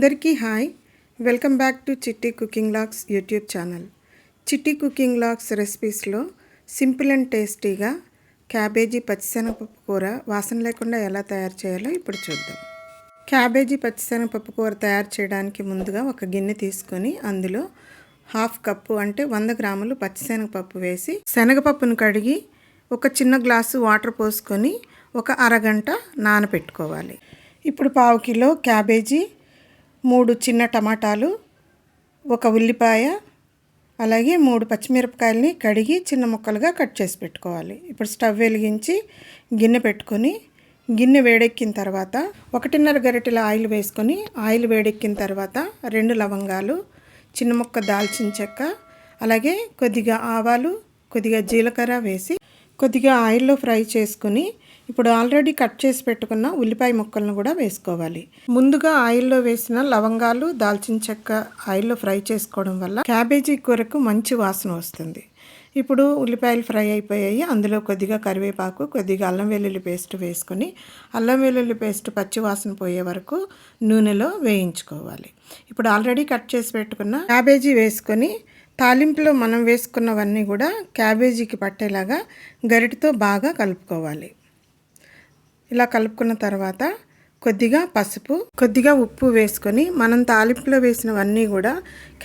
అందరికీ hi. Welcome back to Chitti cooking logs YouTube channel. Chitti cooking logs రెసిపీస్లో simple and టేస్టీగా cabbage పచ్చిశనగపప్పు కూర వాసన లేకుండా ఎలా తయారు చేయాలో ఇప్పుడు చూద్దాం. క్యాబేజీ పచ్చిశనగపప్పు కూర తయారు చేయడానికి ముందుగా ఒక గిన్నె తీసుకొని అందులో హాఫ్ కప్పు అంటే వంద గ్రాములు పచ్చిశనగపప్పు వేసి శనగపప్పును కడిగి ఒక చిన్న గ్లాసు వాటర్ పోసుకొని ఒక అరగంట నానబెట్టుకోవాలి ఇప్పుడు పావు కిలో క్యాబేజీ మూడు చిన్న టమాటాలు ఒక ఉల్లిపాయ అలాగే మూడు పచ్చిమిరపకాయలని కడిగి చిన్న ముక్కలుగా కట్ చేసి పెట్టుకోవాలి. ఇప్పుడు స్టవ్ వెలిగించి గిన్నె పెట్టుకొని గిన్నె వేడెక్కిన తర్వాత ఒకటిన్నర గరిటెల ఆయిల్ వేసుకొని ఆయిల్ వేడెక్కిన తర్వాత రెండు లవంగాలు చిన్న ముక్క దాల్చిన చెక్క అలాగే కొద్దిగా ఆవాలు కొద్దిగా జీలకర్ర వేసి కొద్దిగా ఆయిల్లో ఫ్రై చేసుకుని ఇప్పుడు ఆల్రెడీ కట్ చేసి పెట్టుకున్న ఉల్లిపాయ ముక్కలను కూడా వేసుకోవాలి. ముందుగా ఆయిల్లో వేసిన లవంగాలు దాల్చిన చెక్క ఆయిల్లో ఫ్రై చేసుకోవడం వల్ల క్యాబేజీ కూరకు మంచి వాసన వస్తుంది. ఇప్పుడు ఉల్లిపాయలు ఫ్రై అయిపోయాయి. అందులో కొద్దిగా కరివేపాకు కొద్దిగా అల్లం వెల్లుల్లి పేస్ట్ వేసుకొని అల్లం వెల్లుల్లి పేస్ట్ పచ్చి వాసన పోయే వరకు నూనెలో వేయించుకోవాలి. ఇప్పుడు ఆల్రెడీ కట్ చేసి పెట్టుకున్న క్యాబేజీ వేసుకొని తాలింపులో మనం వేసుకున్నవన్నీ కూడా క్యాబేజీకి పట్టేలాగా గరిటతో బాగా కలుపుకోవాలి. ఇలా కలుపుకున్న తర్వాత కొద్దిగా పసుపు కొద్దిగా ఉప్పు వేసుకొని మనం తాలింపులో వేసినవన్నీ కూడా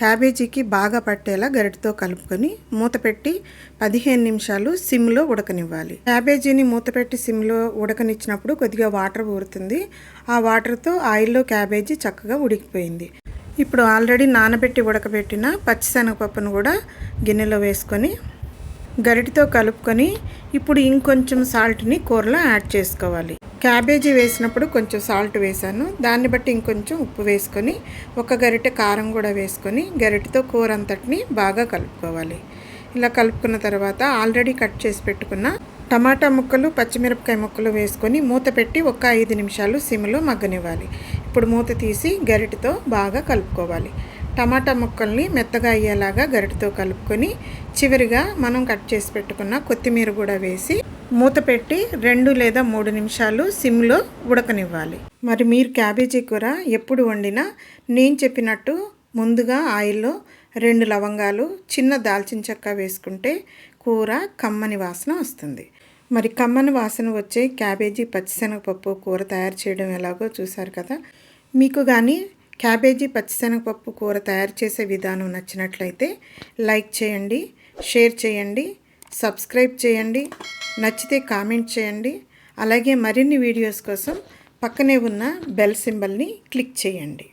క్యాబేజీకి బాగా పట్టేలా గరిటతో కలుపుకొని మూత పెట్టి పదిహేను నిమిషాలు సిమ్లో ఉడకనివ్వాలి. క్యాబేజీని మూత పెట్టి సిమ్లో ఉడకనిచ్చినప్పుడు కొద్దిగా వాటర్ ఊరుతుంది. ఆ వాటర్తో ఆయిల్లో క్యాబేజీ చక్కగా ఉడికిపోయింది. ఇప్పుడు ఆల్రెడీ నానబెట్టి ఉడకబెట్టిన పచ్చిశనగపప్పును కూడా గిన్నెలో వేసుకొని గరిటితో కలుపుకొని ఇప్పుడు ఇంకొంచెం సాల్ట్ని కూరలో యాడ్ చేసుకోవాలి. క్యాబేజీ వేసినప్పుడు కొంచెం సాల్ట్ వేసాను. దాన్ని బట్టి ఇంకొంచెం ఉప్పు వేసుకొని ఒక గరిటె కారం కూడా వేసుకొని గరిటెతో కూర అంతటిని బాగా కలుపుకోవాలి. ఇలా కలుపుకున్న తర్వాత ఆల్రెడీ కట్ చేసి పెట్టుకున్న టమాటా ముక్కలు పచ్చిమిరపకాయ ముక్కలు వేసుకొని మూత పెట్టి ఒక ఐదు నిమిషాలు సిమ్లో మగ్గనివ్వాలి. ఇప్పుడు మూత తీసి గరిటెతో బాగా కలుపుకోవాలి. టమాటా ముక్కల్ని మెత్తగా అయ్యేలాగా గరిటతో కలుపుకొని చివరిగా మనం కట్ చేసి పెట్టుకున్న కొత్తిమీర కూడా వేసి మూత పెట్టి రెండు లేదా మూడు నిమిషాలు సిమ్లో ఉడకనివ్వాలి. మరి మీరు క్యాబేజీ కూర ఎప్పుడు వండినా నేను చెప్పినట్టు ముందుగా ఆయిల్లో రెండు లవంగాలు చిన్న దాల్చిన చెక్క వేసుకుంటే కూర కమ్మని వాసన వస్తుంది. మరి కమ్మని వాసన వచ్చే క్యాబేజీ పచ్చిశనగపప్పు కూర తయారు చేయడం ఎలాగో చూసారు కదా? మీకు కానీ క్యాబేజీ పచ్చిశనగపప్పు కూర తయారు చేసే విధానం నచ్చినట్లయితే లైక్ చేయండి షేర్ చేయండి సబ్స్క్రైబ్ చేయండి నచ్చితే కామెంట్ చేయండి అలాగే మరిన్ని వీడియోస్ కోసం పక్కనే ఉన్న బెల్ సింబల్ని క్లిక్ చేయండి.